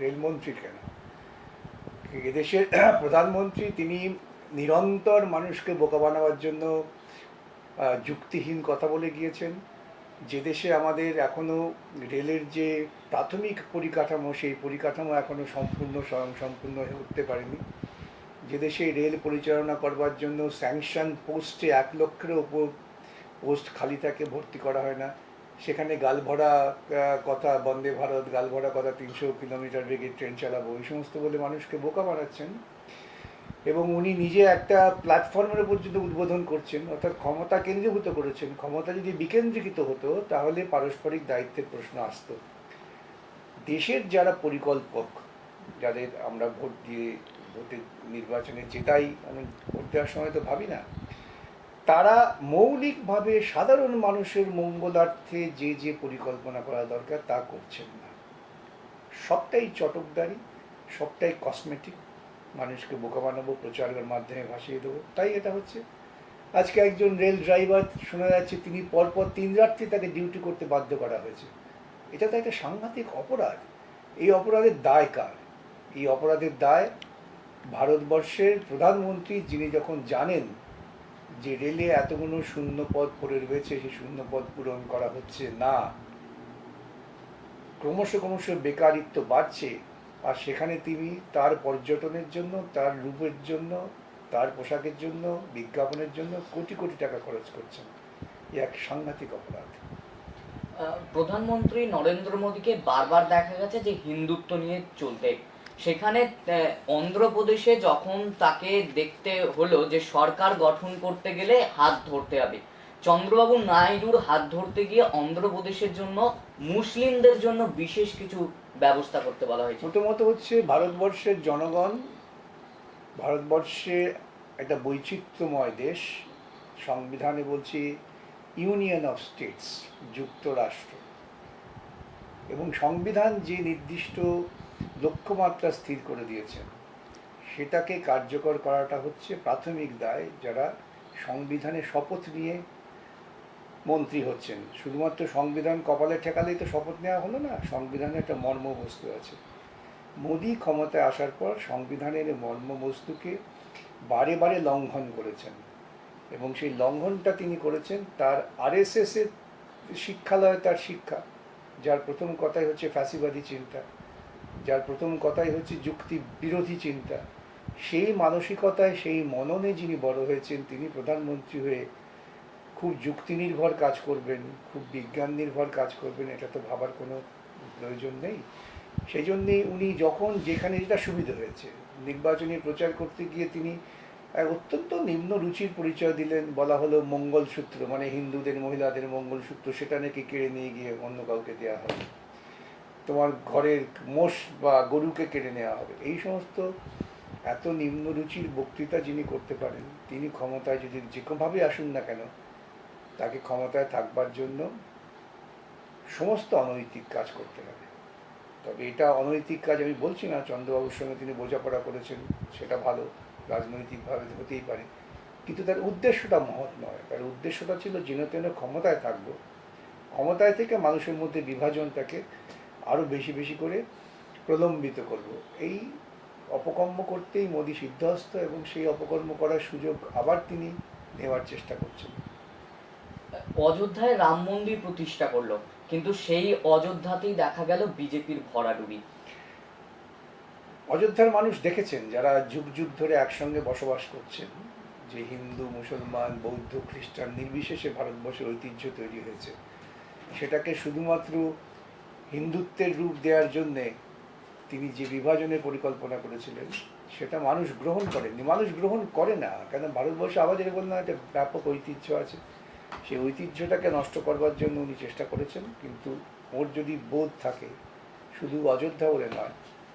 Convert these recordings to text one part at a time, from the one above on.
রেলমন্ত্রীর কেন এদেশের প্রধানমন্ত্রী তিনি নিরন্তর মানুষকে বোকা বানাবার জন্য যুক্তিহীন কথা বলে গিয়েছেন। যে দেশে আমাদের এখনও রেলের যে প্রাথমিক পরিকাঠামো, সেই পরিকাঠামো এখনও সম্পূর্ণ স্বয়ং সম্পূর্ণ হয়ে উঠতে পারেনি। যে দেশে রেল পরিচালনা করবার জন্য স্যাংশন পোস্টে এক লক্ষের ওপর পোস্ট খালি থাকে, ভর্তি করা হয় না। সেখানে গালভরা কথা, বন্দে ভারত গালভরা কথা, তিনশো কিলোমিটার বেগে ট্রেন চালাবো, এই সমস্ত বলে মানুষকে বোকা বানাচ্ছেন। এবং উনি নিজে একটা প্ল্যাটফর্মের উপর যদি উদ্বোধন করছেন, অর্থাৎ ক্ষমতা কেন্দ্রীভূত করেছেন, ক্ষমতা যদি বিকেন্দ্রীকৃত হতো, তাহলে পারস্পরিক দায়িত্বের প্রশ্ন আসতো। দেশের যারা পরিকল্পক, যাদের আমরা ভোট দিয়ে ভোটে নির্বাচনে জেতাই, আমি ভোট দেওয়ার সময় তো ভাবি না তারা মৌলিকভাবে সাধারণ মানুষের মঙ্গলার্থে যে যে পরিকল্পনা করা দরকার তা করছেন না। সবটাই চটকদারি, সবটাই কসমেটিক মানুষকে বোকা বানাবো, প্রচারের মাধ্যমে ভাসিয়ে দেবো, তাই এটা হচ্ছে। আজকে একজন রেল ড্রাইভার শোনা যাচ্ছে, তিনি পরপর তিন রাত্রি তাকে ডিউটি করতে বাধ্য করা হয়েছে। এটা তো একটা সাংঘাতিক অপরাধ। এই অপরাধের দায় কার? এই অপরাধের দায় ভারতবর্ষের প্রধানমন্ত্রী, যিনি যখন জানেন যে রেলে এতগুলো শূন্য পদ পড়ে রয়েছে, সেই শূন্য পদ পূরণ করা হচ্ছে না। ক্রমশ ক্রমশ বেকারিত্ব বাড়ছে, আর সেখানে তিনি তার পর্যটনের জন্য, তার রূপের জন্য, তার পোশাকের জন্য, বিজ্ঞাপনের জন্য কোটি কোটি টাকা খরচ করছেন। এক সাংঘাতিক অপরাধ। প্রধানমন্ত্রী নরেন্দ্র মোদীকে বারবার দেখা গেছে যে হিন্দুত্ব নিয়ে চলতে সেখানে অন্ধ্রপ্রদেশে যখন তাকে দেখতে হলো যে সরকার গঠন করতে গেলে হাত ধরতে হবে, চন্দ্রবাবু নাইডুর হাত ধরতে গিয়ে অন্ধ্রপ্রদেশের জন্য মুসলিমদের জন্য বিশেষ কিছু ব্যবস্থা করতে বলা হয়েছে। প্রথমত হচ্ছে ভারতবর্ষের জনগণ, ভারতবর্ষে একটা বৈচিত্র্যময় দেশ, সংবিধানে বলছি ইউনিয়ন অফ স্টেটস, যুক্তরাষ্ট্র। এবং সংবিধান যে নির্দিষ্ট লক্ষ্যমাত্রা স্থির করে দিয়েছেন। সেটাকে কার্যকর করাটা হচ্ছে প্রাথমিক দায় যারা সংবিধানে শপথ নিয়ে মন্ত্রী হচ্ছেন। শুধুমাত্র সংবিধান কপালে ঠেকালেই তো শপথ নেওয়া হলো না, সংবিধানে একটা মর্মবস্তু আছে। মোদী ক্ষমতায় আসার পর সংবিধানের মর্মবস্তুকে বারে বারে লঙ্ঘন করেছেন এবং সেই লঙ্ঘনটা তিনি করেছেন তার আরএসএস এর শিক্ষালয়ে, তার শিক্ষা, যার প্রথম কথাই হচ্ছে ফ্যাসিবাদী চিন্তা। যার প্রথম কথাই হচ্ছে যুক্তি বিরোধী চিন্তা। সেই মানসিকতায়, সেই মননে যিনি বড় হয়েছেন, তিনি প্রধানমন্ত্রী হয়ে খুব যুক্তি নির্ভর কাজ করবেন, খুব বিজ্ঞান নির্ভর কাজ করবেন, এটা তো ভাবার কোনো প্রয়োজন নেই। সেই জন্যেই উনি যখন যেখানে যেটা সুবিধা হয়েছে, নির্বাচনী প্রচার করতে গিয়ে তিনি অত্যন্ত নিম্ন রুচির পরিচয় দিলেন, বলা হলো মঙ্গলসূত্র মানে হিন্দুদের, মহিলাদের মঙ্গলসূত্র, সেটা নাকি কেড়ে নিয়ে গিয়ে অন্য কাউকে দেওয়া হবে তোমার ঘরের মোষ বা গরুকে কেড়ে নেওয়া হবে। এই সমস্ত এত নিম্নরুচির বক্তৃতা যিনি করতে পারেন, তিনি ক্ষমতায় যদি যে কোনোভাবে আসুন না কেন, তাকে ক্ষমতায় থাকবার জন্য সমস্ত অনৈতিক কাজ করতে হবে। তবে এটা অনৈতিক কাজ আমি বলছি না, চন্দ্রবাবুর সঙ্গে তিনি বোঝাপড়া করেছেন, সেটা ভালো, রাজনৈতিকভাবে হতেই পারে। কিন্তু তার উদ্দেশ্যটা মহৎ নয়। তার উদ্দেশ্যটা ছিল যেন তেন ক্ষমতায় থাকব। ক্ষমতায় থেকে মানুষের মধ্যে বিভাজনটাকে আরও বেশি বেশি করে প্রলম্বিত করব। এই অপকর্ম করতেই মোদী সিদ্ধহস্ত এবং সেই অপকর্ম করার সুযোগ আবার তিনি নেওয়ার চেষ্টা করছেন। অযোধ্যায় রাম মন্দির প্রতিষ্ঠা করল কিন্তু সেই অযোধ্যাতেই দেখা গেল বিজেপির ভরাডুবি। অযোধ্যার মানুষ দেখেছেন যারা যুগ যুগ ধরে একসঙ্গে বসবাস করছেন যে হিন্দু মুসলমান বৌদ্ধ খ্রিস্টান নির্বিশেষে ভারতবর্ষের ঐতিহ্য তৈরি হয়েছে। সেটাকে শুধুমাত্র হিন্দুত্বের রূপ দেওয়ার জন্যে তিনি যে বিভাজনের পরিকল্পনা করেছিলেন সেটা মানুষ গ্রহণ করেনি মানুষ গ্রহণ করে না কেন ভারতবর্ষে আবার যেটা বললাম একটা ব্যাপক ঐতিহ্য আছে। সেই ঐতিহ্যটাকে নষ্ট করবার জন্য উনি চেষ্টা করেছেন কিন্তু ওর যদি বোধ থাকে শুধু অযোধ্যা বলে নয়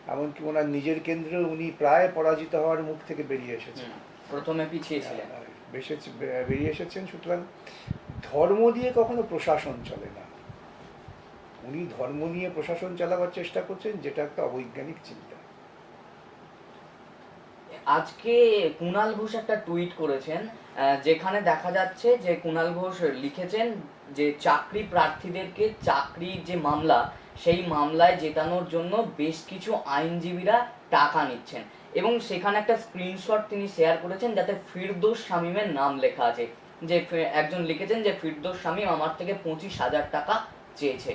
এমনকি ওনার নিজের কেন্দ্রে উনি প্রায় পরাজিত হওয়ার মুখ থেকে বেরিয়ে এসেছেন। প্রথমে পিছিয়েছিলেন। আর বেসেছে- বেরিয়ে এসেছেন সুতরাং ধর্ম দিয়ে কখনো প্রশাসন চলে না। উনি ধর্ম নিয়ে প্রশাসন চালাবার চেষ্টা করছেন, যেটা একটা অবৈজ্ঞানিক চিন্তা। আজকে কুণাল ঘোষ একটা টুইট করেছেন যেখানে দেখা যাচ্ছে যে কুণাল ঘোষ লিখেছেন যে চাকরি প্রার্থীদেরকে চাকরির যে মামলা, সেই মামলায় জেতানোর জন্য বেশ কিছু আইনজীবীরা টাকা নিচ্ছেন। এবং সেখানে একটা স্ক্রিনশট তিনি শেয়ার করেছেন যাতে ফিরদৌস শামীমের নাম লেখা আছে। যে একজন লিখেছেন যে, ফিরদোস শামীম আমার থেকে পঁচিশ হাজার টাকা চেয়েছে।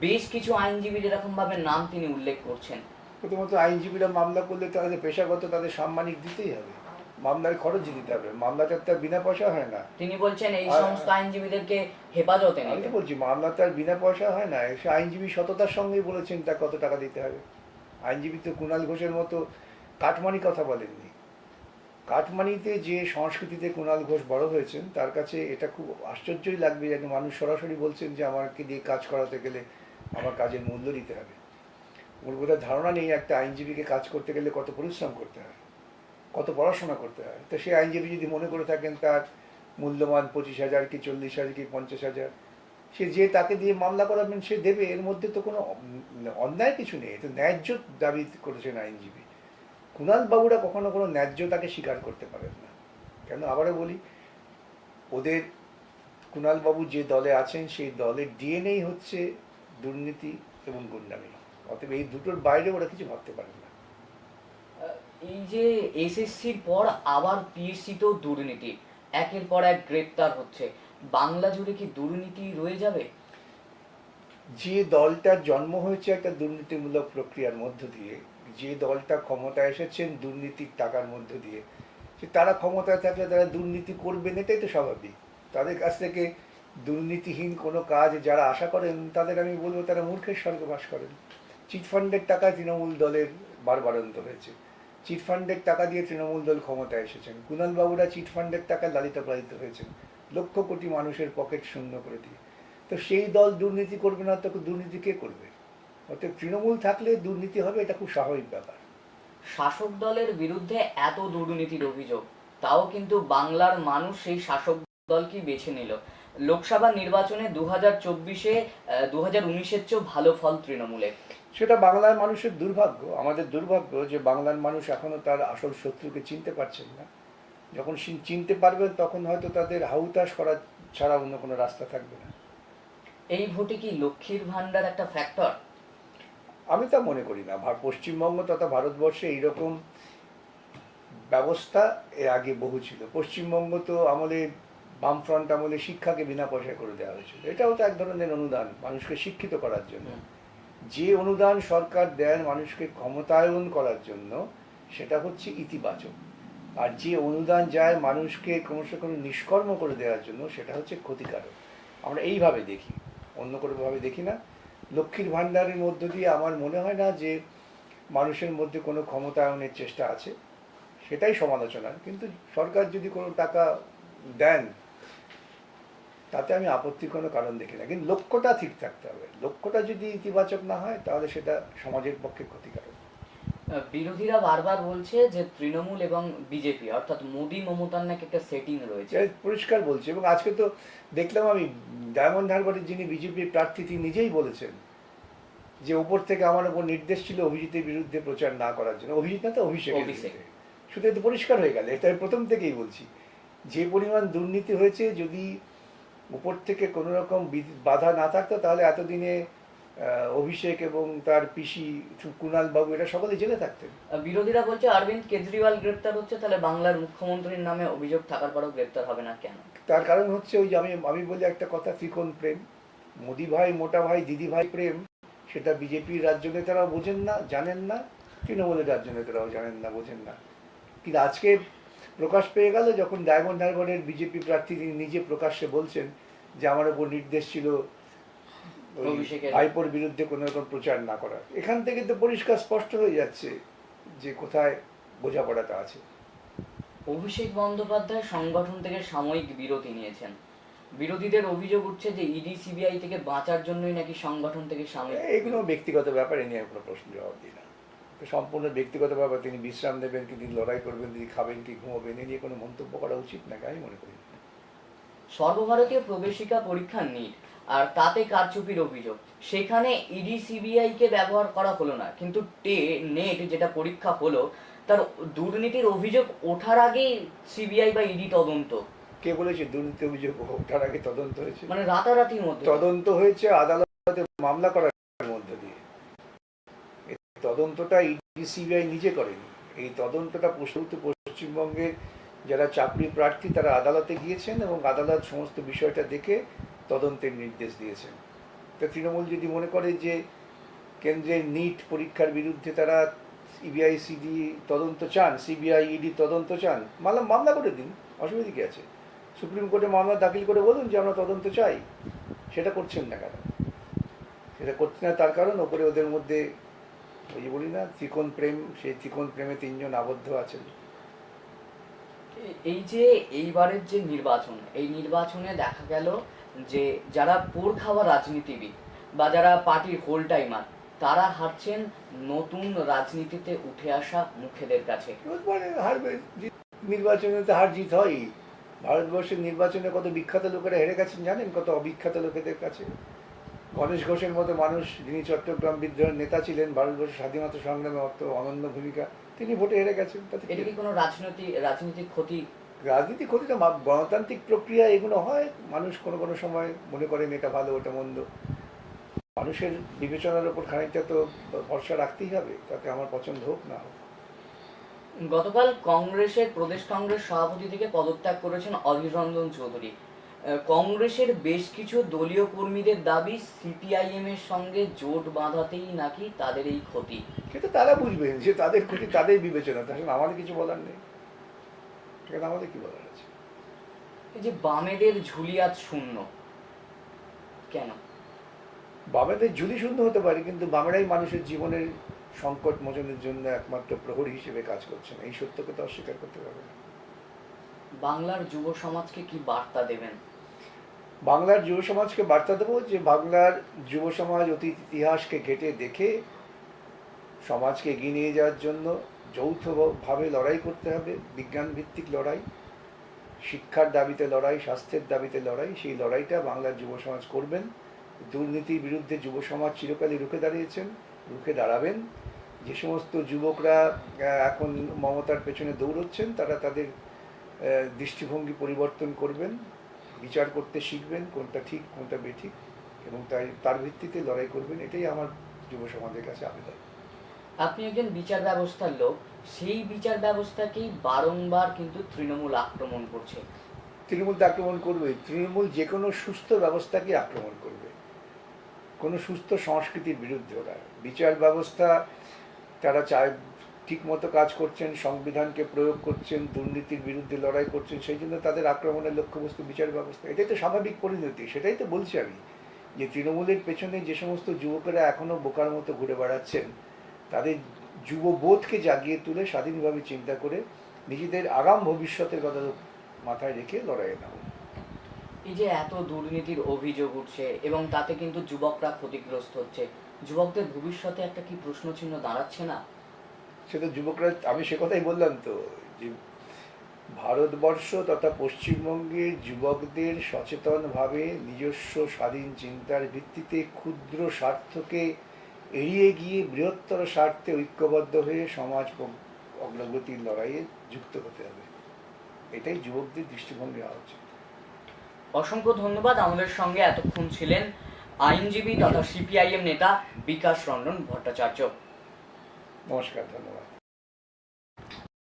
বেশ কিছু আইনজীবীর এরকম ভাবে নাম তিনি উল্লেখ করছেন। প্রথমত আইনজীবীরা মামলা করলে তাদের পেশাগত তাদের সাম্মানিক দিতেই হবে। মামলার খরচ দিতে হবে। মামলাটা তো আর বিনা পয়সা হয় না। তিনি বলছেন এই সমস্ত আইনজীবীদেরকে হেফাজতে আমি বলছি মামলা তো আর বিনা পয়সা হয় না। সে আইনজীবী সততার সঙ্গেই বলেছেন তা কত টাকা দিতে হবে। আইনজীবী তো কুণাল ঘোষের মতো কাটমানি কথা বলেননি। কাটমানিতে যে সংস্কৃতিতে কুণাল ঘোষ বড় হয়েছেন তার কাছে এটা খুব আশ্চর্যই লাগবে যেন মানুষ সরাসরি বলছেন যে আমাকে দিয়ে কাজ করাতে গেলে আমার কাজের মূল্য দিতে হবে। ওর বোধহয় ধারণা নেই একটা আইনজীবীকে কাজ করতে গেলে কত পরিশ্রম করতে হয়, কত পড়াশোনা করতে হয়। তো সেই আইনজীবী যদি মনে করে থাকেন তার মূল্যমান পঁচিশ হাজার কি চল্লিশ হাজার কি পঞ্চাশ হাজার, সে যে তাকে দিয়ে মামলা করাবেন, সে দেবে। এর মধ্যে তো কোনো অন্যায় কিছু নেই। তো ন্যায্য দাবি করেছেন আইনজীবী। বাবুরা কখনো কোনো ন্যায্যতাকে স্বীকার করতে পারেন না। কেন? আবারও বলি, ওদের কুণাল বাবু যে দলে আছেন, সেই দলের ডিএনএই হচ্ছে দুর্নীতি এবং গুন্ডামি। অতএব এই দুটোর বাইরে ওরা কিছু ভাবতে পারে না। এই যে এসএসসির পর আবার পিএসসিতেও দুর্নীতি একের পর এক গ্রেপ্তার হচ্ছে। বাংলা জুড়ে কি দুর্নীতি রয়ে যাবে? যে দলটার জন্ম হয়েছে একটা দুর্নীতিমূলক প্রক্রিয়ার মধ্য দিয়ে যে দলটা ক্ষমতায় এসেছেন দুর্নীতির টাকার মধ্য দিয়ে সে তারা ক্ষমতায় থাকলে তারা দুর্নীতি করবেন এটাই তো স্বাভাবিক। তাদের কাছ থেকে দুর্নীতিহীন কোনো কাজ যারা আশা করেন, তাদের আমি বলব তারা মূর্খের স্বর্গে বাস করেন। চিটফান্ডের টাকায় তৃণমূল দলের বারবারন্ত হয়েছে। চিটফান্ডের টাকা দিয়ে তৃণমূল দল ক্ষমতায় এসেছেন। কুণাল বাবুরা চিটফান্ডের টাকা লালিত পালিত হয়েছেন। লক্ষ কোটি মানুষের পকেট শূন্য করে দিয়ে। তো সেই দল দুর্নীতি করবে না, তো দুর্নীতি কে করবে? অর্থাৎ তৃণমূল থাকলে দুর্নীতি হবে, এটা খুব স্বাভাবিক ব্যাপার। শাসক দলের বিরুদ্ধে এত দুর্নীতির অভিযোগ, তাও কিন্তু বাংলার মানুষ সেই শাসক দলকেই বেছে নিল। লোকসভা নির্বাচনে দু হাজার চব্বিশে দু হাজার উনিশের চেয়েও ভালো ফল তৃণমূলে। সেটা বাংলার মানুষের দুর্ভাগ্য আমাদের দুর্ভাগ্য যে বাংলার মানুষ এখনও তার আসল শত্রুকে চিনতে পারছেন না। যখন চিনতে পারবেন তখন হয়তো তাদের হাউতাস করা ছাড়া অন্য কোনো রাস্তা থাকবে না। এই ভোটে কি লক্ষ্মীর ভান্ডার একটা ফ্যাক্টর আমি তা মনে করি না। ভার- পশ্চিমবঙ্গ তথা ভারতবর্ষে এইরকম ব্যবস্থা এর আগে বহু ছিল। পশ্চিমবঙ্গ তো আমলে বামফ্রন্ট আমলে শিক্ষাকে বিনা পয়সায় করে দেওয়া হয়েছিল। এটাও তো এক ধরনের অনুদান মানুষকে শিক্ষিত করার জন্য। যে অনুদান সরকার দেন মানুষকে ক্ষমতায়ন করার জন্য সেটা হচ্ছে ইতিবাচক। আর যে অনুদান যায় মানুষকে ক্রমশ কোনো নিষ্কর্ম করে দেওয়ার জন্য সেটা হচ্ছে ক্ষতিকারক। আমরা এইভাবে দেখি অন্য কোনোভাবে দেখি না। লক্ষ্মীর ভাণ্ডারের মধ্য দিয়ে আমার মনে হয় না যে মানুষের মধ্যে কোনো ক্ষমতায়নের চেষ্টা আছে। সেটাই সমালোচনা। কিন্তু সরকার যদি কোনো টাকা দেন তাতে আমি আপত্তির কোনো কারণ দেখি না। কিন্তু লক্ষ্যটা ঠিক থাকতে হবে। লক্ষ্যটা যদি ইতিবাচক না হয় তাহলে সেটা সমাজের পক্ষে ক্ষতিকারক। বিরোধীরা বারবার বলছে যে তৃণমূল এবং বিজেপি অর্থাৎ মোদী মমতার নাকি একটা সেটিং রয়েছে। পরিষ্কার বলছে এবং আজকে তো দেখলাম আমি ডায়মন্ড হারবারের যিনি বিজেপির প্রার্থী তিনি নিজেই বলেছেন যে উপর থেকে আমার উপর নির্দেশ ছিল অভিজিতের বিরুদ্ধে প্রচার না করার জন্য। অভিজিৎ না তো অভিষেক। শুধু এটা পরিষ্কার হয়ে গেল। এটা আমি প্রথম থেকেই বলছি। যে পরিমাণ দুর্নীতি হয়েছে যদি উপর থেকে কোনো রকম বাধা না থাকতো তাহলে এতদিনে অভিষেক এবং তার পিসি কুণাল বাবু এরা সকলে জেলে থাকতেন। বিরোধীরা বলছে অরবিন্দ কেজরিওয়াল গ্রেপ্তার হচ্ছে তাহলে বাংলার মুখ্যমন্ত্রীর নামে অভিযোগ থাকার পরেও গ্রেপ্তার হবে না কেন? তার কারণ হচ্ছে ওই যে আমি আমি বলি একটা কথা ত্রিকোণ প্রেম। মোদি ভাই মোটা ভাই দিদি ভাই প্রেম সেটা বিজেপির রাজ্য নেতারাও বোঝেন না জানেন না তৃণমূলের রাজ্য নেতারাও জানেন না বোঝেন না। কিন্তু আজকে প্রকাশ পেয়ে গেল যখন ডায়মন্ড হারবারের বিজেপি প্রার্থী তিনি নিজে প্রকাশ্যে বলছেন যে আমার উপর নির্দেশ ছিল ভাইপোর বিরুদ্ধে কোনো রকম প্রচার না করার। এখান থেকে তো পরিষ্কার স্পষ্ট হয়ে যাচ্ছে যে কোথায় বোঝাপড়াটা আছে। অভিষেক বন্দ্যোপাধ্যায় সংগঠন থেকে সাময়িক বিরতি নিয়েছেন। বিরোধীদের অভিযোগ উঠছে যে ইডি সিবিআই থেকে বাঁচার জন্যই নাকি সংগঠন থেকে সাময়িক এগুলো ব্যক্তিগত ব্যাপারে নিয়ে কোনো প্রশ্ন জবাব দিই না। সম্পূর্ণ ব্যক্তিগত ব্যাপার তিনি বিশ্রাম নেবেন কি তিনি লড়াই করবেন তিনি খাবেন কি ঘুমাবেন এ নিয়ে কোনো মন্তব্য করা উচিত নাকি আমি মনে করি সর্বভারতীয় প্রবেশিকা পরীক্ষা নিট আর তাতে কারচুপির অভিযোগ। সেখানে ইডি সিবিআই কে ব্যবহার করা হলো না কিন্তু টে নেট যেটা পরীক্ষা হলো তার দুর্নীতির অভিযোগ ওঠার আগেই সিবিআই বা ইডি তদন্ত। কে বলেছে দুর্নীতি অভিযোগ ওঠার আগে তদন্ত হয়েছে? মানে রাতারাতির মধ্যে। তদন্ত হয়েছে আদালতে মামলা দিয়ে তদন্তটা ইডি সিবিআই নিজে করেনি। এই তদন্তটা পশ্চিম পশ্চিমবঙ্গের যারা চাকরি প্রার্থী, তারা আদালতে গিয়েছেন এবং আদালত সমস্ত বিষয়টা দেখে তদন্তের নির্দেশ দিয়েছেন। তা তৃণমূল যদি মনে করে যে কেন্দ্রের নিট পরীক্ষার বিরুদ্ধে তারা সিবিআই সিডি তদন্ত চান সিবিআই ইডি তদন্ত চান, মামলা মামলা করে দিন, অসুবিধা কী আছে? সুপ্রিম কোর্টে মামলা দাখিল করে বলুন যে আমরা তদন্ত চাই। সেটা করছেন না কেন? সেটা করছে না তার কারণ, ওপরে ওদের মধ্যে ওই যে বলি না ত্রিকোণ প্রেম সেই ত্রিকোণ প্রেমে তিনজন আবদ্ধ আছেন। এই যে এইবারের যে নির্বাচন এই নির্বাচনে দেখা গেল যে যারা পোর খাওয়া রাজনীতিবিদ বা যারা পার্টির হোল টাইমার তারা হারছেন নতুন রাজনীতিতে উঠে আসা মুখেদের কাছে। হারবে নির্বাচনে তো হার জিত হয় ভারতবর্ষের নির্বাচনে কত বিখ্যাত লোকেরা হেরে গেছেন জানেন? কত অবিখ্যাত লোকেদের কাছে। গণেশ ঘোষের মতো মানুষ যিনি চট্টগ্রাম বিদ্রোহের নেতা ছিলেন ভারতবর্ষের স্বাধীনতা সংগ্রামে অত অনন্য ভূমিকা তিনি ভোটে হেরে গেছেন তাতে এটা কি? কোনো রাজনৈতিক রাজনৈতিক ক্ষতি? রাজনীতি ক্ষতিটা গণতান্ত্রিক প্রক্রিয়া এগুলো হয় মানুষ কোনো কোনো সময় মনে করেন এটা ভালো ওটা মন্দ। মানুষের বিবেচনার উপর খানিকটা তো ভরসা রাখতেই হবে তাতে আমার পছন্দ হোক না হোক। গতকাল কংগ্রেসের প্রদেশ কংগ্রেস সভাপতি থেকে পদত্যাগ করেছেন অধীর রঞ্জন চৌধুরী। কংগ্রেসের বেশ কিছু দলীয় কর্মীদের দাবি সিপিআইএম এর সঙ্গে জোট বাঁধাতেই নাকি তাদের এই ক্ষতি। সেটা তারা বুঝবেন যে তাদের ক্ষতি তাদের বিবেচনা। তাহলে আমাদের কিছু বলার নেই। সেখানে আমাদের কি বলার আছে? এই যে বামেদের ঝুলি আজ শূন্য কেন? বামেদের ঝুলি শূন্য হতে পারে কিন্তু বামেরাই মানুষের জীবনের সংকট মোচনের জন্য একমাত্র প্রহরী হিসেবে কাজ করছেন। এই সত্যকে তো অস্বীকার করতে পারবে না। বাংলার যুব সমাজকে কি বার্তা দেবেন? বাংলার যুব সমাজকে বার্তা দেবো যে বাংলার যুব সমাজ অতীত ইতিহাসকে ঘেটে দেখে সমাজকে এগিয়ে নিয়ে যাওয়ার জন্য যৌথভাবে লড়াই করতে হবে বিজ্ঞান ভিত্তিক লড়াই, শিক্ষার দাবিতে লড়াই, স্বাস্থ্যের দাবিতে লড়াই, সেই লড়াইটা বাংলার যুব সমাজ করবেন। দুর্নীতির বিরুদ্ধে যুব সমাজ চিরকালই রুখে দাঁড়িয়েছেন, রুখে দাঁড়াবেন। যে সমস্ত যুবকরা এখন মমতার পেছনে দৌড়চ্ছেন, তারা তাদের দৃষ্টিভঙ্গি পরিবর্তন করবেন। বিচার করতে শিখবেন কোনটা ঠিক কোনটা বেঠিক এবং তাই তার ভিত্তিতে লড়াই করবেন এটাই আমার যুব সমাজের কাছে আবেদন। আপনি একজন বিচার ব্যবস্থার লোক সেই বিচার ব্যবস্থাকেই বারংবার কিন্তু তৃণমূল আক্রমণ করছে। তৃণমূল তো আক্রমণ করবে তৃণমূল যে কোনো সুস্থ ব্যবস্থাকে আক্রমণ করবে। কোনো সুস্থ সংস্কৃতির বিরুদ্ধে ওরা। বিচার ব্যবস্থা তারা চায় ঠিক মতো কাজ করছেন, সংবিধানকে প্রয়োগ করছেন, দুর্নীতির বিরুদ্ধে লড়াই করছেন, সেই জন্য তাদের আক্রমণের লক্ষ্যবস্তু, বিচার ব্যবস্থা এটাই তো স্বাভাবিক পরিণতি, সেটাই তো বলছি আমি। যে তৃণমূলের পেছনে যে সমস্ত যুবকেরা এখনও বোকার মতো ঘুরে বেড়াচ্ছেন, তাদের যুববোধকে জাগিয়ে তুলে স্বাধীনভাবে চিন্তা করে নিজেদের আগাম ভবিষ্যতের কথা মাথায় রেখে লড়াইয়ে নামুন। এই যে এত দুর্নীতির অভিযোগ উঠছে এবং তাতে কিন্তু যুবকরা ক্ষতিগ্রস্ত হচ্ছে, যুবকদের ভবিষ্যতে একটা কি প্রশ্ন চিহ্ন দাঁড়াচ্ছে না? সেটা যুবকরা, আমি সে কথাই বললাম তো, যে ভারতবর্ষ তথা পশ্চিমবঙ্গের যুবকদের সচেতনভাবে নিজস্ব স্বাধীন চিন্তার ভিত্তিতে ক্ষুদ্র স্বার্থকে এড়িয়ে গিয়ে বৃহত্তর স্বার্থে ঐক্যবদ্ধ হয়ে সমাজ অগ্রগতির লড়াইয়ে যুক্ত হতে হবে। এটাই যুবকদের দৃষ্টিভঙ্গি হওয়া উচিত। অসংখ্য ধন্যবাদ আমাদের সঙ্গে এতক্ষণ ছিলেন আইনজীবী তথা সিপিআইএম নেতা বিকাশ রঞ্জন ভট্টাচার্য। নমস্কার ধন্যবাদ।